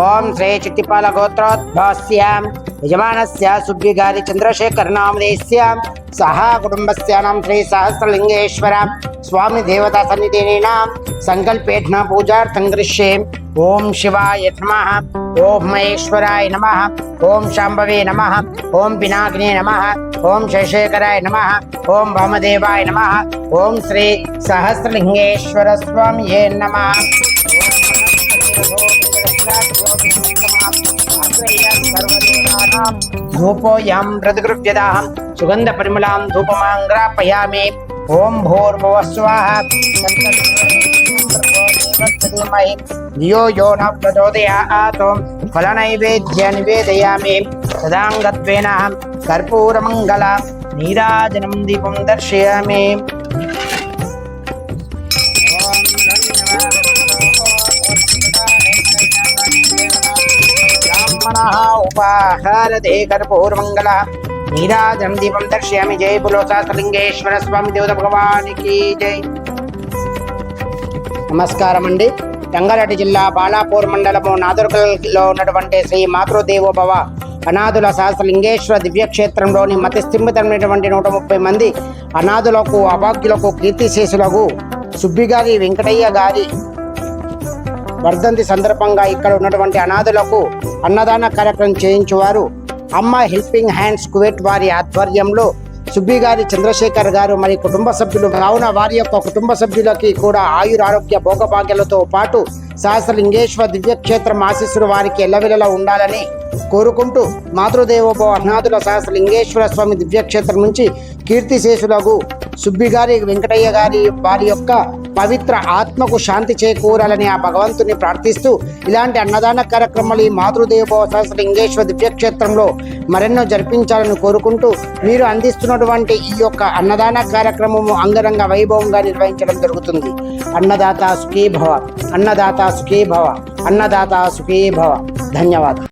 ఓం శ్రీ చిట్టిపాల గోత్రోద్భవస్యాం యజమానస్య సుబ్బిగారి చంద్రశేఖర నామదేస్య సహా కుటుంబస్యానాం శ్రీ సహస్రలింగేశ్వర స్వామి దేవతా సన్నిధినాం సంకల్పేఠ్న పూజార్థం కరిష్యే ఓం శివాయ నమ ఓం మహేశ్వరాయ నమ ఓం శాంభవే నమ ఓం పినాకినే నమ ఓం శశేఖరాయ నమ ఓం వామదేవాయ నమ ఓం శ్రీ సహస్రలింగేశ్వర స్వామియే నమ ధూపోయాం ప్రతిగృహ్యదాహం సుగంధ పరిమళాం ధూపమాంగ్రాపయామి ఓం భూర్భువ స్వాహ ధియో యో న ప్రచోదయాత్ ఫలనైవేద్య నివేదయామి సదాంగత్వేన కర్పూరమంగళ నీరాజనం దీపం దర్శయామి ఉపాహారతే కర్పూరమంగళ నీరాజం దీపం దర్శయామి జై పులోసాసలింగేశ్వర స్వామి దేవత భగవానికి జై నమస్కారం అండి రంగారెడ్డి జిల్లా బాలాపూర్ మండలము నాదుర్గల్లో ఉన్నటువంటి శ్రీ మాతృదేవోభవ అనాథుల సహస్రలింగేశ్వర దివ్యక్షేత్రంలోని మతి స్థిమితమైనటువంటి నూట ముప్పై మంది అనాథులకు అభాగ్యులకు కీర్తిశేషులకు సుబ్బిగారి వెంకటయ్య గారి వర్ధంతి సందర్భంగా ఇక్కడ ఉన్నటువంటి అనాథులకు అన్నదాన కార్యక్రమం చేయించేవారు. అమ్మ హెల్పింగ్ హ్యాండ్స్ కువెట్ వారి ఆధ్వర్యంలో సుబ్బి గారి చంద్రశేఖర్ గారు మరి కుటుంబ సభ్యులు కావున వారి యొక్క కుటుంబ సభ్యులకి కూడా ఆయురారోగ్య భోగభాగ్యాలతో పాటు సహస్రలింగేశ్వర దివ్యక్షేత్రం ఆశీస్సులు వారికి ఎల్లవెల్లలా ఉండాలని కోరుకుంటూ మాతృదేవోభవ అనాథుల సహస్రలింగేశ్వర స్వామి దివ్యక్షేత్రం నుంచి కీర్తిశేషులకు సుబ్బి గారి వెంకటయ్య గారి వారి యొక్క పవిత్ర ఆత్మకు శాంతి చేకూరాలని ఆ భగవంతుని ప్రార్థిస్తూ ఇలాంటి అన్నదాన కార్యక్రమాలు ఈ మాతృదేవోభవ సహస్రలింగేశ్వర దివ్యక్షేత్రంలో మరెన్నో జరిపించాలని కోరుకుంటూ మీరు అందిస్తున్నటువంటి ఈ యొక్క అన్నదాన కార్యక్రమము అంగరంగ వైభవంగా నిర్వహించడం జరుగుతుంది. అన్నదాత సుఖీభవ అన్నదాత సుఖీభవ అన్నదాత సుఖీభవ. ధన్యవాదాలు.